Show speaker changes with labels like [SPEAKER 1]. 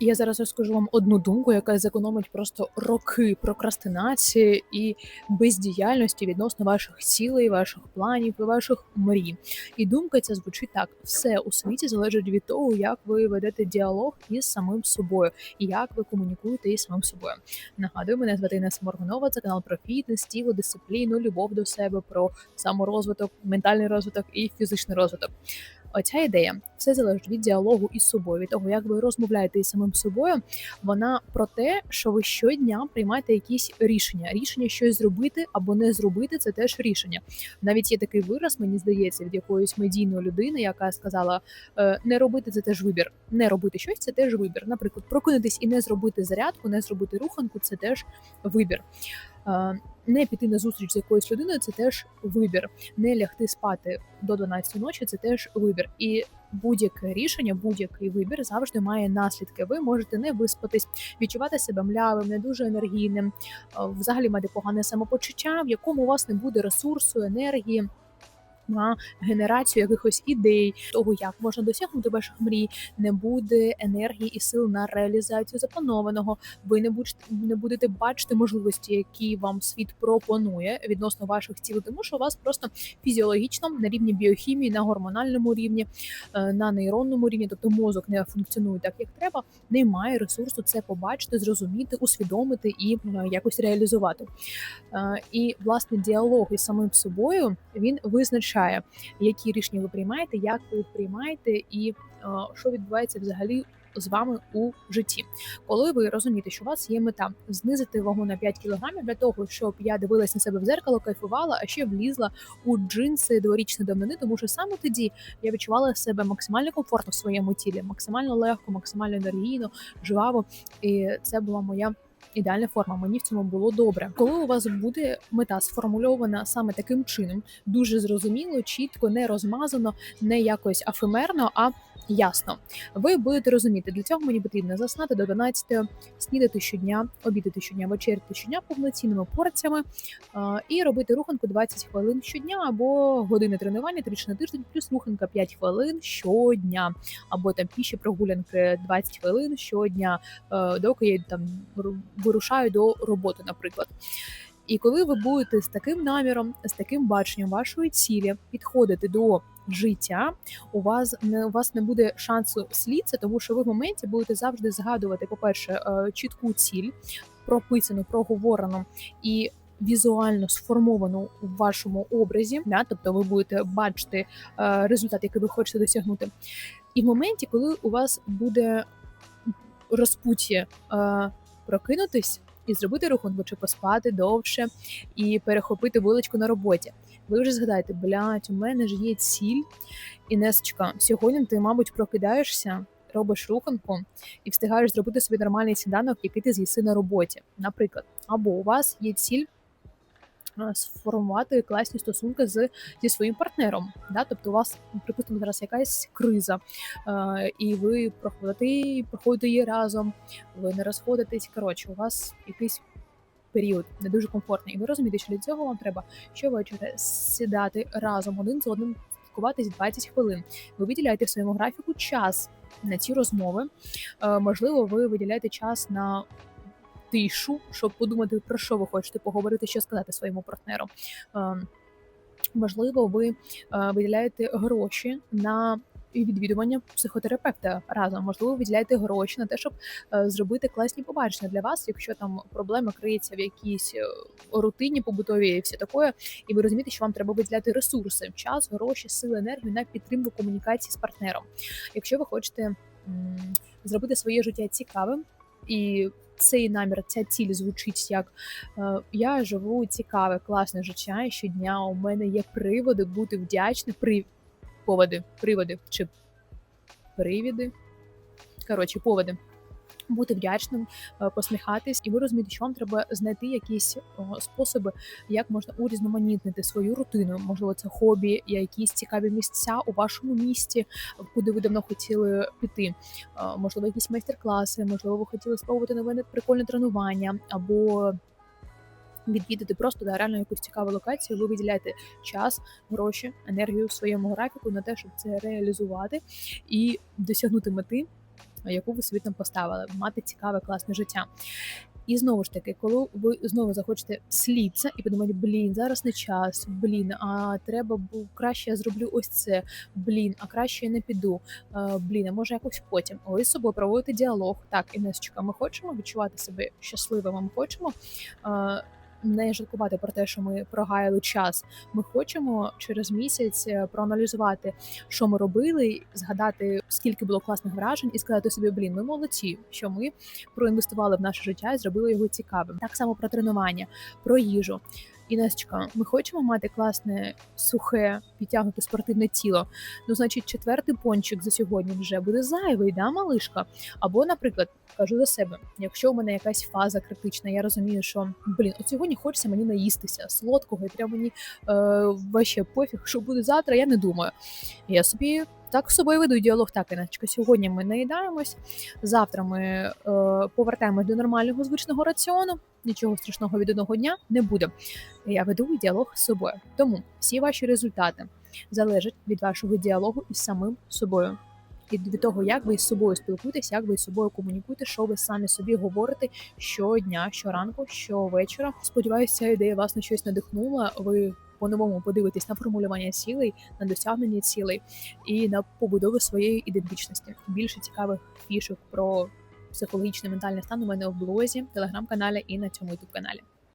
[SPEAKER 1] Я зараз розкажу вам одну думку, яка зекономить просто роки прокрастинації і бездіяльності відносно ваших цілей, ваших планів і ваших мрій. І думка ця звучить так: все у світі залежить від того, як ви ведете діалог із самим собою і як ви комунікуєте із самим собою. Нагадую, мене звати Інеса Моргунова, це канал про фітнес, тіло, дисципліну, любов до себе, про саморозвиток, ментальний розвиток і фізичний розвиток. Оця ідея все залежить від діалогу із собою, від того, як ви розмовляєте із самим собою. Вона про те, що ви щодня приймаєте якісь рішення. Рішення щось зробити або не зробити це теж рішення. Навіть є такий вираз, мені здається, від якоїсь медійної людини, яка сказала: «Е, не робити це теж вибір, не робити щось це теж вибір. Наприклад, прокинутись і не зробити зарядку, не зробити руханку це теж вибір. Е, не піти на зустріч з якоюсь людиною це теж вибір. Не лягти спати до 12 ночі це теж вибір. І будь-яке рішення, будь-який вибір завжди має наслідки. Ви можете не виспатись, відчувати себе млявим, не дуже енергійним, е, взагалі мати погане самопочуття, в якому у вас не буде ресурсу, енергії на генерацію якихось ідей, того, як можна досягнути ваших мрій, не буде енергії і сил на реалізацію запланованого. Ви не будете не будете бачити можливості, які вам світ пропонує відносно ваших цілей, тому що у вас просто фізіологічно на рівні біохімії, на гормональному рівні, е, на нейронному рівні, тобто мозок не функціонує так, як треба, немає ресурсу це побачити, зрозуміти, усвідомити і е, якось реалізувати. Е, і власне діалог із самим собою він визначає визначає, які рішення ви приймаєте, як ви їх приймаєте, і е, що відбувається взагалі. З вами у житті, коли ви розумієте, що у вас є мета знизити вагу на 5 кілограмів для того, щоб я дивилась на себе в зеркало, кайфувала, а ще влізла у джинси дворічної давнини, тому що саме тоді я відчувала себе максимально комфортно в своєму тілі, максимально легко, максимально енергійно, жваво, і це була моя ідеальна форма. Мені в цьому було добре. Коли у вас буде мета сформульована саме таким чином, дуже зрозуміло, чітко, не розмазано, не якось афемерно, а ясно. Ви будете розуміти, для цього мені потрібно заснати до 12, снідати щодня, обідати щодня, вечеряти щодня повноцінними порціями і робити руханку 20 хвилин щодня або години тренування тричі на тиждень, плюс руханка 5 хвилин щодня, або там піші прогулянки 20 хвилин щодня, е, доки я там вирушаю до роботи, наприклад. І коли ви будете з таким наміром, з таким баченням вашої цілі підходити до життя, у вас не у вас не буде шансу слідця, тому що ви в моменті будете завжди згадувати, по-перше, е, чітку ціль, прописану, проговорену і. Візуально сформовану в вашому образі, да, тобто ви будете бачити е, результат, який ви хочете досягнути. І в моменті, коли у вас буде розпуття е, прокинутись і зробити рухунку, чи поспати довше і перехопити вуличку на роботі. Ви вже згадаєте, блядь, у мене ж є ціль. Інесочка, сьогодні ти, мабуть, прокидаєшся, робиш руханку і встигаєш зробити собі нормальний сніданок, який ти з'їси на роботі, наприклад. Або у вас є ціль сформувати класні стосунки з зі своїм партнером. Да? Тобто, у вас, припустимо, зараз якась криза, е, і ви проходите проходите її разом, ви не розходитесь. Коротше, у вас якийсь період не дуже комфортний. І ви розумієте, що для цього вам треба щовечора сідати разом один з одним, спілкуватись 20 хвилин. Ви виділяєте в своєму графіку час на ці розмови. Е, можливо, ви виділяєте час на тишу, щоб подумати, про що ви хочете поговорити, що сказати своєму партнеру. Ем, можливо, ви е, виділяєте гроші на відвідування психотерапевта разом. Можливо, ви виділяєте гроші на те, щоб е, зробити класні побачення для вас, якщо там проблема криється в якійсь е, рутині побутовій і все таке, і ви розумієте, що вам треба виділяти ресурси, час, гроші, сили, енергію на підтримку комунікації з партнером. Якщо ви хочете зробити своє життя цікавим і цей намір, ця ціль звучить як е, я живу цікаве, класне життя. і Щодня у мене є приводи бути вдячним, при поводи, приводи чи привіди. Коротше, поводи бути вдячним, е, посміхатись, і ви розумієте, що вам треба знайти якісь способи, як можна урізноманітнити свою рутину. Можливо, це хобі, якісь цікаві місця у вашому місті, куди ви давно хотіли піти. Е, можливо, якісь майстер-класи, можливо, ви хотіли спробувати нове прикольне тренування або. Відвідати просто да, реально якусь цікаву локацію, ви виділяєте час, гроші, енергію в своєму графіку на те, щоб це реалізувати і досягнути мети яку ви собі там поставили, мати цікаве, класне життя. І знову ж таки, коли ви знову захочете слідця і подумати, блін, зараз не час, блін, а треба бу краще я зроблю ось це. Блін, а краще я не піду. Блін, а може якось потім. Ви з собою проводите діалог. Так, Інесочка, ми хочемо відчувати себе щасливими. Ми хочемо. Не жалкувати про те, що ми прогаяли час. Ми хочемо через місяць е, проаналізувати, що ми робили, згадати, скільки було класних вражень, і сказати собі, блін, ми молодці, що ми проінвестували в наше життя і зробили його цікавим. Так само про тренування, про їжу. Інесочка, ми хочемо мати класне, сухе, підтягнуте спортивне тіло. Ну, значить, четвертий пончик за сьогодні вже буде зайвий, да, малишка? Або, наприклад, кажу за себе, якщо у мене якась фаза критична, я розумію, що блін, от сьогодні хочеться мені наїстися солодкого, і треба мені е, ваще пофіг, що буде завтра, я не думаю. Я собі так з собою веду діалог, так, Інесочка, сьогодні ми наїдаємось, завтра ми е, повертаємось до нормального звичного раціону. Нічого страшного від одного дня не буде. Я веду діалог з собою. Тому всі ваші результати залежать від вашого діалогу із самим собою. І від того, як ви з собою спілкуєтесь, як ви з собою комунікуєте, що ви самі собі говорите щодня, щоранку, щовечора. Сподіваюся, ця ідея вас на щось надихнула. Ви по-новому подивитись на формулювання цілей, на досягнення цілей і на побудову своєї ідентичності. Більше цікавих фішок про психологічний ментальний стан у мене в блозі, телеграм-каналі і на цьому ютуб каналі.